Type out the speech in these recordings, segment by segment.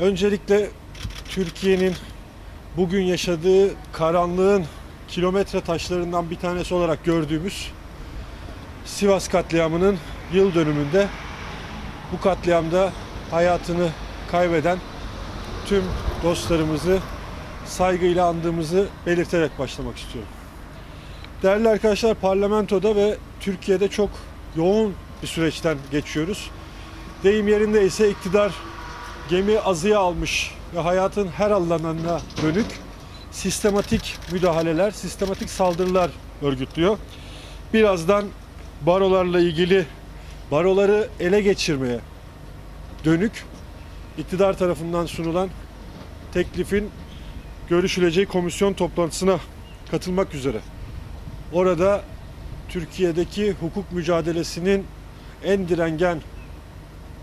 Öncelikle Türkiye'nin bugün yaşadığı karanlığın kilometre taşlarından bir tanesi olarak gördüğümüz Sivas katliamının yıl dönümünde bu katliamda hayatını kaybeden tüm dostlarımızı saygıyla andığımızı belirterek başlamak istiyorum. Değerli arkadaşlar parlamentoda ve Türkiye'de çok yoğun bir süreçten geçiyoruz. Deyim yerinde ise iktidar gemi azıya almış ve hayatın her alanına dönük sistematik müdahaleler, sistematik saldırılar örgütlüyor. Birazdan barolarla ilgili baroları ele geçirmeye dönük iktidar tarafından sunulan teklifin görüşüleceği komisyon toplantısına katılmak üzere. Orada Türkiye'deki hukuk mücadelesinin en direngen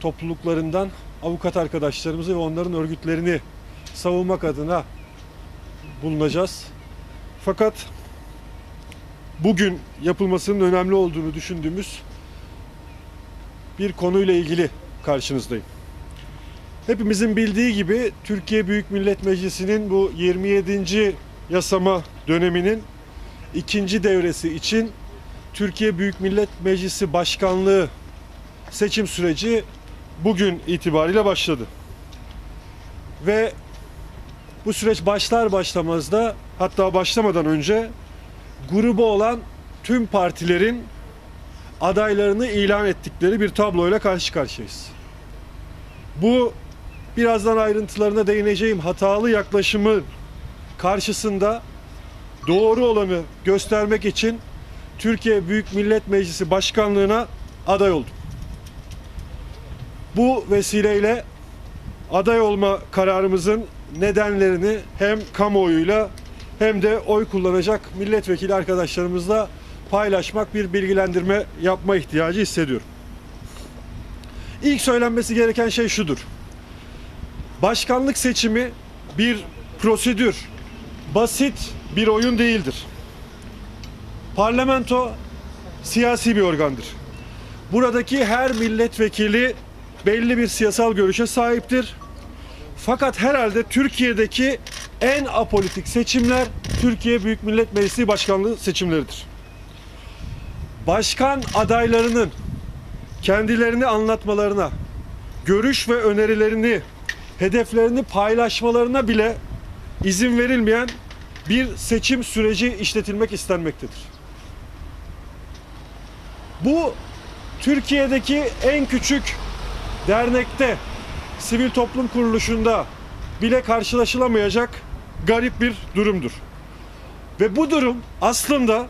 topluluklarından avukat arkadaşlarımızı ve onların örgütlerini savunmak adına bulunacağız. Fakat bugün yapılmasının önemli olduğunu düşündüğümüz bir konuyla ilgili karşınızdayım. Hepimizin bildiği gibi Türkiye Büyük Millet Meclisi'nin bu 27. yasama döneminin ikinci devresi için Türkiye Büyük Millet Meclisi Başkanlığı seçim süreci bugün itibariyle başladı. Ve bu süreç başlar başlamaz da hatta başlamadan önce grubu olan tüm partilerin adaylarını ilan ettikleri bir tabloyla karşı karşıyayız. Bu birazdan ayrıntılarına değineceğim hatalı yaklaşımı karşısında doğru olanı göstermek için Türkiye Büyük Millet Meclisi Başkanlığına aday oldum. Bu vesileyle aday olma kararımızın nedenlerini hem kamuoyuyla hem de oy kullanacak milletvekili arkadaşlarımızla paylaşmak, bir bilgilendirme yapma ihtiyacı hissediyorum. İlk söylenmesi gereken şey şudur. Başkanlık seçimi bir prosedür, basit bir oyun değildir. Parlamento siyasi bir organdır. Buradaki her milletvekili belli bir siyasal görüşe sahiptir. Fakat herhalde Türkiye'deki en apolitik seçimler Türkiye Büyük Millet Meclisi Başkanlığı seçimleridir. Başkan adaylarının kendilerini anlatmalarına, görüş ve önerilerini, hedeflerini paylaşmalarına bile izin verilmeyen bir seçim süreci işletilmek istenmektedir. Bu Türkiye'deki en küçük dernekte, sivil toplum kuruluşunda bile karşılaşılamayacak garip bir durumdur. Ve bu durum aslında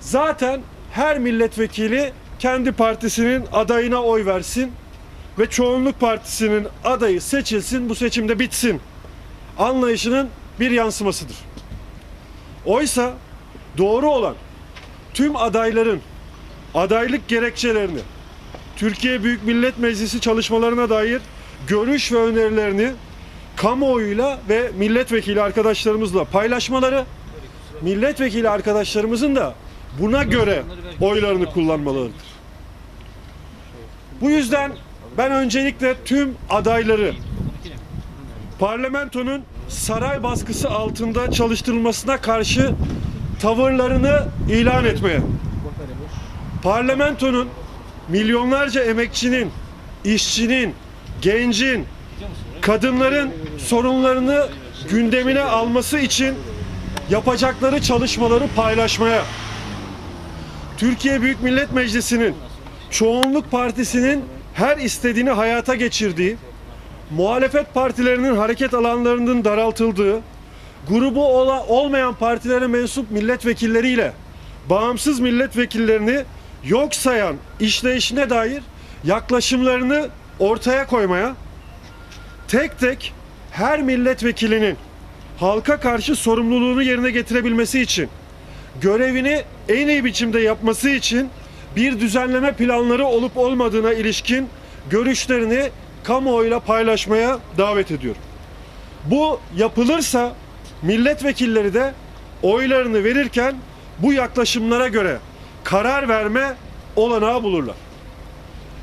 zaten her milletvekili kendi partisinin adayına oy versin ve çoğunluk partisinin adayı seçilsin, bu seçimde bitsin anlayışının bir yansımasıdır. Oysa doğru olan tüm adayların adaylık gerekçelerini Türkiye Büyük Millet Meclisi çalışmalarına dair görüş ve önerilerini kamuoyuyla ve milletvekili arkadaşlarımızla paylaşmaları, milletvekili arkadaşlarımızın da buna göre oylarını kullanmalarıdır. Bu yüzden ben öncelikle tüm adayları parlamentonun saray baskısı altında çalıştırılmasına karşı tavırlarını ilan etmeye, parlamentonun milyonlarca emekçinin, işçinin, gencin, kadınların sorunlarını gündemine alması için yapacakları çalışmaları paylaşmaya, Türkiye Büyük Millet Meclisi'nin çoğunluk partisinin her istediğini hayata geçirdiği, muhalefet partilerinin hareket alanlarının daraltıldığı, grubu ola, olmayan partilere mensup milletvekilleriyle bağımsız milletvekillerini yok sayan işleyişine dair yaklaşımlarını ortaya koymaya, tek tek her milletvekilinin halka karşı sorumluluğunu yerine getirebilmesi için, görevini en iyi biçimde yapması için bir düzenleme planları olup olmadığına ilişkin görüşlerini kamuoyuyla paylaşmaya davet ediyorum. Bu yapılırsa milletvekilleri de oylarını verirken bu yaklaşımlara göre karar verme olanağı bulurlar.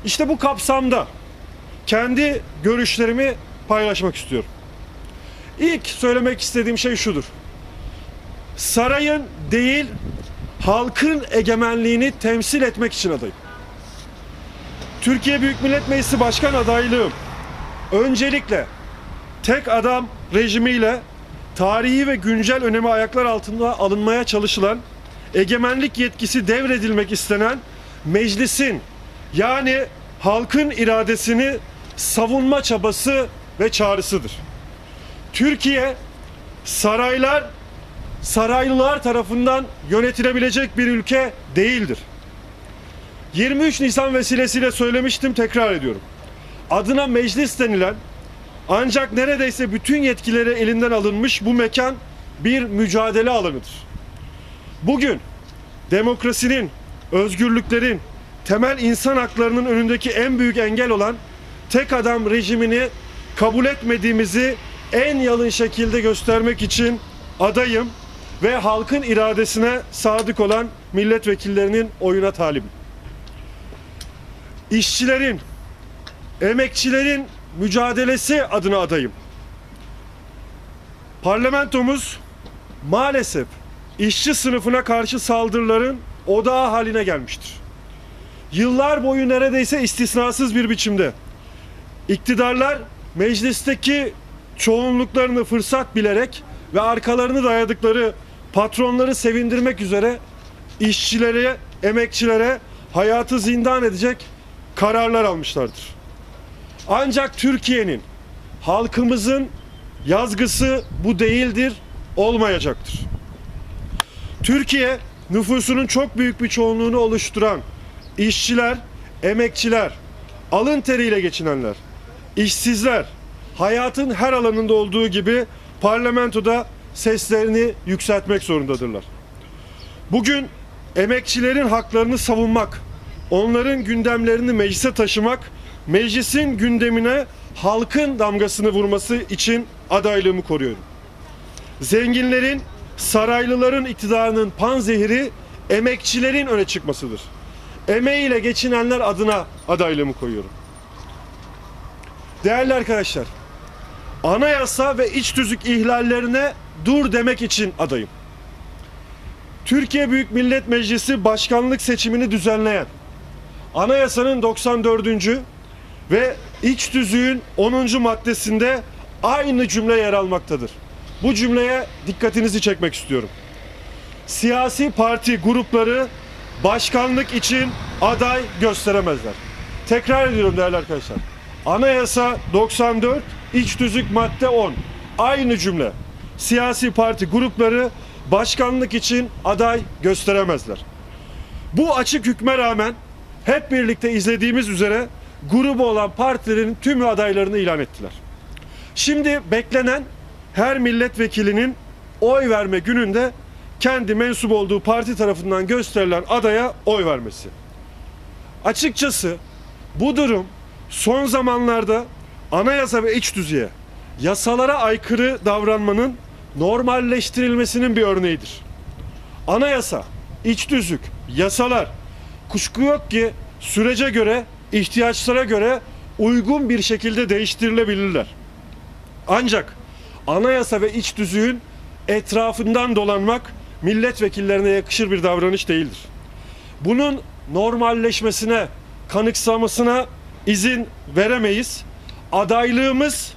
İşte bu kapsamda kendi görüşlerimi paylaşmak istiyorum. İlk söylemek istediğim şey şudur. Sarayın değil, halkın egemenliğini temsil etmek için adayım. Türkiye Büyük Millet Meclisi Başkan adaylığım öncelikle tek adam rejimiyle tarihi ve güncel önemi ayaklar altında alınmaya çalışılan egemenlik yetkisi devredilmek istenen meclisin yani halkın iradesini savunma çabası ve çağrısıdır. Türkiye saraylar saraylılar tarafından yönetilebilecek bir ülke değildir. 23 Nisan vesilesiyle söylemiştim tekrar ediyorum. Adına meclis denilen ancak neredeyse bütün yetkileri elinden alınmış bu mekan bir mücadele alanıdır. Bugün demokrasinin, özgürlüklerin, temel insan haklarının önündeki en büyük engel olan tek adam rejimini kabul etmediğimizi en yalın şekilde göstermek için adayım ve halkın iradesine sadık olan milletvekillerinin oyuna talibim. İşçilerin, emekçilerin mücadelesi adına adayım. Parlamentomuz maalesef işçi sınıfına karşı saldırıların odağı haline gelmiştir. Yıllar boyu neredeyse istisnasız bir biçimde iktidarlar meclisteki çoğunluklarını fırsat bilerek ve arkalarını dayadıkları patronları sevindirmek üzere işçilere, emekçilere hayatı zindan edecek kararlar almışlardır. Ancak Türkiye'nin, halkımızın yazgısı bu değildir, olmayacaktır. Türkiye nüfusunun çok büyük bir çoğunluğunu oluşturan işçiler, emekçiler, alın teriyle geçinenler, işsizler, hayatın her alanında olduğu gibi parlamentoda seslerini yükseltmek zorundadırlar. Bugün emekçilerin haklarını savunmak, onların gündemlerini meclise taşımak, meclisin gündemine halkın damgasını vurması için adaylığımı koruyorum. Zenginlerin, saraylıların iktidarının panzehiri emekçilerin öne çıkmasıdır. Emeğiyle geçinenler adına adaylığımı koyuyorum. Değerli arkadaşlar, anayasa ve iç tüzük ihlallerine dur demek için adayım. Türkiye Büyük Millet Meclisi başkanlık seçimini düzenleyen anayasanın 94. ve iç tüzüğün 10. maddesinde aynı cümle yer almaktadır. Bu cümleye dikkatinizi çekmek istiyorum. Siyasi parti grupları başkanlık için aday gösteremezler. Tekrar ediyorum değerli arkadaşlar. Anayasa 94, iç tüzük madde 10. Aynı cümle. Siyasi parti grupları başkanlık için aday gösteremezler. Bu açık hükme rağmen hep birlikte izlediğimiz üzere grubu olan partilerin tümü adaylarını ilan ettiler. Şimdi beklenen her milletvekilinin oy verme gününde kendi mensup olduğu parti tarafından gösterilen adaya oy vermesi. Açıkçası bu durum son zamanlarda anayasa ve iç düzeye, yasalara aykırı davranmanın normalleştirilmesinin bir örneğidir. Anayasa, iç düzük, yasalar kuşku yok ki sürece göre, ihtiyaçlara göre uygun bir şekilde değiştirilebilirler. Ancak anayasa ve iç düzüğün etrafından dolanmak milletvekillerine yakışır bir davranış değildir. Bunun normalleşmesine, kanıksamasına izin veremeyiz. Adaylığımız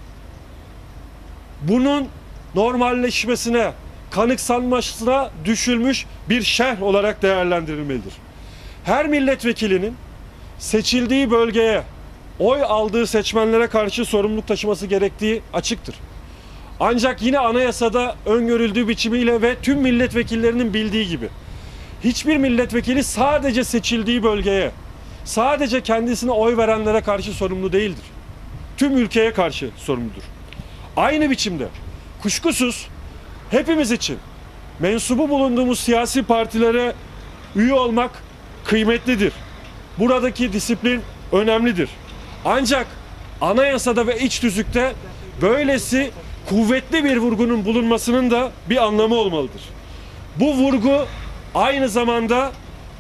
bunun normalleşmesine, kanıksanmasına düşülmüş bir şerh olarak değerlendirilmelidir. Her milletvekilinin seçildiği bölgeye oy aldığı seçmenlere karşı sorumluluk taşıması gerektiği açıktır. Ancak yine anayasada öngörüldüğü biçimiyle ve tüm milletvekillerinin bildiği gibi hiçbir milletvekili sadece seçildiği bölgeye, sadece kendisine oy verenlere karşı sorumlu değildir. Tüm ülkeye karşı sorumludur. Aynı biçimde kuşkusuz hepimiz için mensubu bulunduğumuz siyasi partilere üye olmak kıymetlidir. Buradaki disiplin önemlidir. Ancak anayasada ve iç tüzükte böylesi kuvvetli bir vurgunun bulunmasının da bir anlamı olmalıdır. Bu vurgu aynı zamanda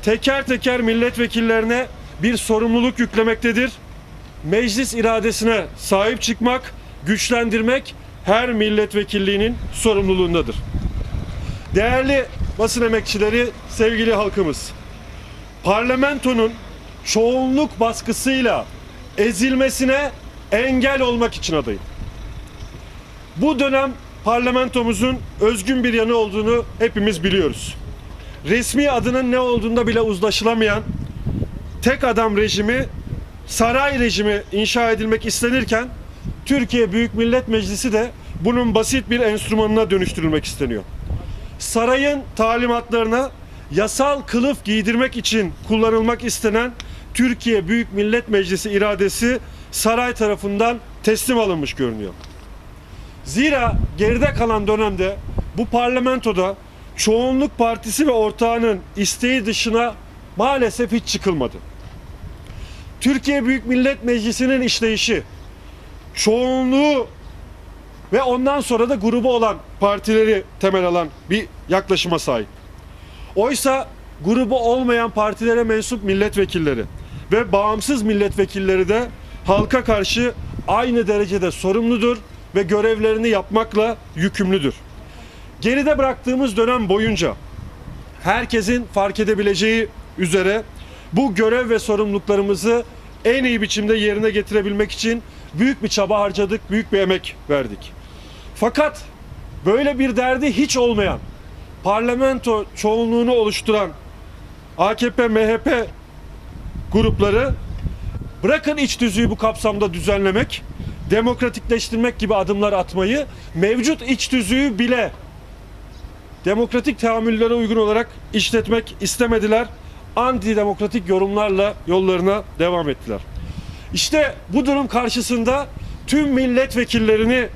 teker teker milletvekillerine bir sorumluluk yüklemektedir. meclis iradesine sahip çıkmak, güçlendirmek her milletvekilliğinin sorumluluğundadır. Değerli basın emekçileri, sevgili halkımız, parlamentonun çoğunluk baskısıyla ezilmesine engel olmak için adayım. Bu dönem parlamentomuzun özgün bir yanı olduğunu hepimiz biliyoruz. Resmi adının ne olduğunda bile uzlaşılamayan tek adam rejimi, saray rejimi inşa edilmek istenirken Türkiye Büyük Millet Meclisi de bunun basit bir enstrümanına dönüştürülmek isteniyor. Sarayın talimatlarına yasal kılıf giydirmek için kullanılmak istenen Türkiye Büyük Millet Meclisi iradesi saray tarafından teslim alınmış görünüyor. Zira geride kalan dönemde bu parlamentoda çoğunluk partisi ve ortağının isteği dışına maalesef hiç çıkılmadı. Türkiye Büyük Millet Meclisi'nin işleyişi çoğunluğu ve ondan sonra da grubu olan partileri temel alan bir yaklaşıma sahip. Oysa grubu olmayan partilere mensup milletvekilleri ve bağımsız milletvekilleri de halka karşı aynı derecede sorumludur ve görevlerini yapmakla yükümlüdür. Geride bıraktığımız dönem boyunca herkesin fark edebileceği üzere bu görev ve sorumluluklarımızı en iyi biçimde yerine getirebilmek için büyük bir çaba harcadık, büyük bir emek verdik. Fakat böyle bir derdi hiç olmayan, parlamento çoğunluğunu oluşturan AKP, MHP grupları bırakın iç düzüğü bu kapsamda düzenlemek, demokratikleştirmek gibi adımlar atmayı, mevcut iç düzüğü bile demokratik teamüllere uygun olarak işletmek istemediler. Antidemokratik yorumlarla yollarına devam ettiler. İşte bu durum karşısında tüm milletvekillerini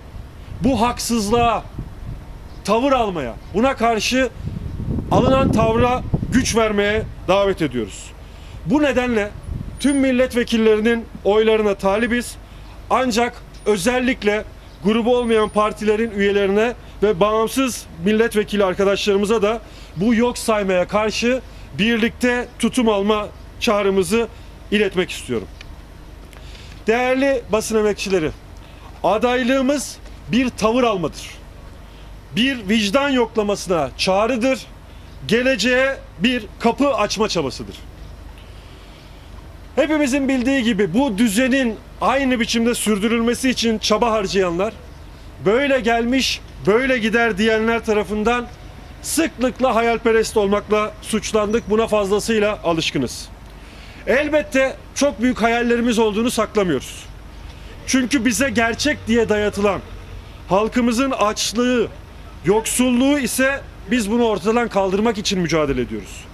bu haksızlığa tavır almaya, buna karşı alınan tavra güç vermeye davet ediyoruz. Bu nedenle tüm milletvekillerinin oylarına talibiz. Ancak özellikle grubu olmayan partilerin üyelerine ve bağımsız milletvekili arkadaşlarımıza da bu yok saymaya karşı birlikte tutum alma çağrımızı iletmek istiyorum. Değerli basın emekçileri, adaylığımız bir tavır almadır. Bir vicdan yoklamasına çağrıdır. Geleceğe bir kapı açma çabasıdır. Hepimizin bildiği gibi bu düzenin aynı biçimde sürdürülmesi için çaba harcayanlar, böyle gelmiş, böyle gider diyenler tarafından sıklıkla hayalperest olmakla suçlandık. Buna fazlasıyla alışkınız. Elbette çok büyük hayallerimiz olduğunu saklamıyoruz. Çünkü bize gerçek diye dayatılan halkımızın açlığı, yoksulluğu ise biz bunu ortadan kaldırmak için mücadele ediyoruz.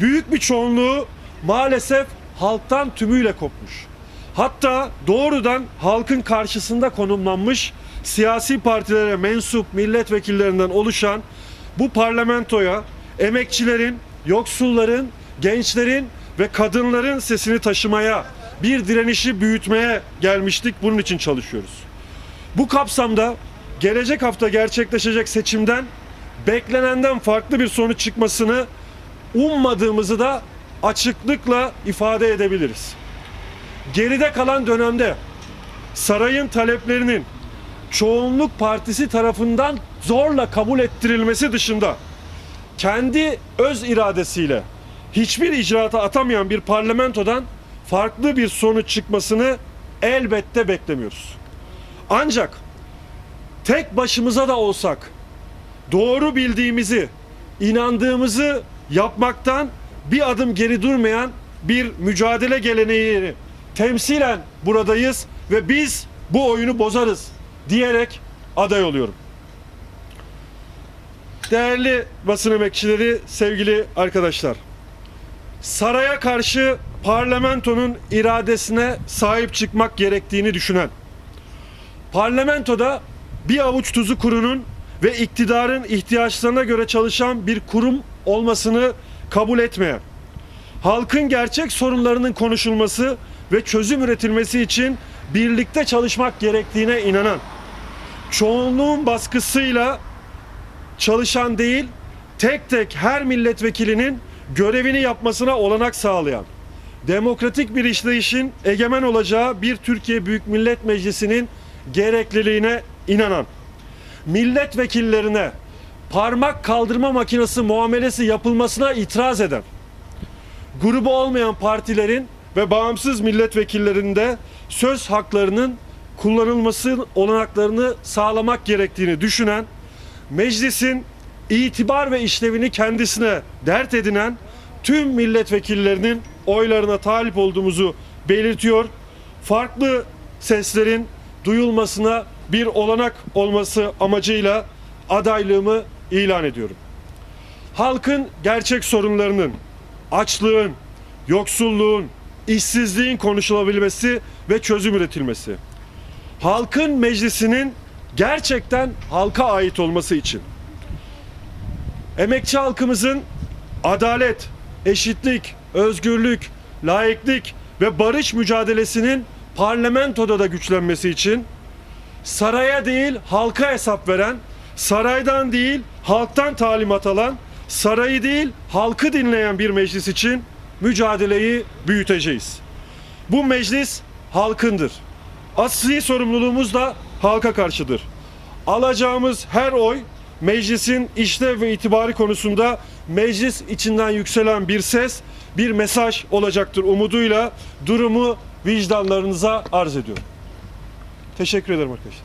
Büyük bir çoğunluğu maalesef halktan tümüyle kopmuş. Hatta doğrudan halkın karşısında konumlanmış siyasi partilere mensup milletvekillerinden oluşan bu parlamentoya emekçilerin, yoksulların, gençlerin ve kadınların sesini taşımaya, bir direnişi büyütmeye gelmiştik. Bunun için çalışıyoruz. Bu kapsamda gelecek hafta gerçekleşecek seçimden beklenenden farklı bir sonuç çıkmasını ummadığımızı da açıklıkla ifade edebiliriz. Geride kalan dönemde sarayın taleplerinin çoğunluk partisi tarafından zorla kabul ettirilmesi dışında kendi öz iradesiyle hiçbir icraata atamayan bir parlamentodan farklı bir sonuç çıkmasını elbette beklemiyoruz. Ancak tek başımıza da olsak doğru bildiğimizi, inandığımızı yapmaktan bir adım geri durmayan bir mücadele geleneğini temsilen buradayız ve biz bu oyunu bozarız diyerek aday oluyorum. Değerli basın emekçileri, sevgili arkadaşlar. Saraya karşı parlamentonun iradesine sahip çıkmak gerektiğini düşünen, parlamentoda bir avuç tuzu kurunun ve iktidarın ihtiyaçlarına göre çalışan bir kurum olmasını kabul etmeyen, halkın gerçek sorunlarının konuşulması ve çözüm üretilmesi için birlikte çalışmak gerektiğine inanan, çoğunluğun baskısıyla çalışan değil, tek tek her milletvekilinin görevini yapmasına olanak sağlayan, demokratik bir işleyişin egemen olacağı bir Türkiye Büyük Millet Meclisi'nin gerekliliğine inanan, milletvekillerine parmak kaldırma makinesi muamelesi yapılmasına itiraz eden, grubu olmayan partilerin ve bağımsız milletvekillerinde söz haklarının kullanılması olanaklarını sağlamak gerektiğini düşünen, meclisin itibar ve işlevini kendisine dert edinen tüm milletvekillerinin oylarına talip olduğumuzu belirtiyor. Farklı seslerin duyulmasına bir olanak olması amacıyla adaylığımı ilan ediyorum. Halkın gerçek sorunlarının, açlığın, yoksulluğun, işsizliğin konuşulabilmesi ve çözüm üretilmesi. Halkın meclisinin gerçekten halka ait olması için. Emekçi halkımızın adalet, eşitlik, özgürlük, laiklik ve barış mücadelesinin parlamentoda da güçlenmesi için saraya değil halka hesap veren, saraydan değil halktan talimat alan, sarayı değil halkı dinleyen bir meclis için mücadeleyi büyüteceğiz. Bu meclis halkındır. Asli sorumluluğumuz da halka karşıdır. Alacağımız her oy meclisin işlev ve itibarı konusunda meclis içinden yükselen bir ses, bir mesaj olacaktır umuduyla durumu vicdanlarınıza arz ediyorum. Teşekkür ederim arkadaşlar.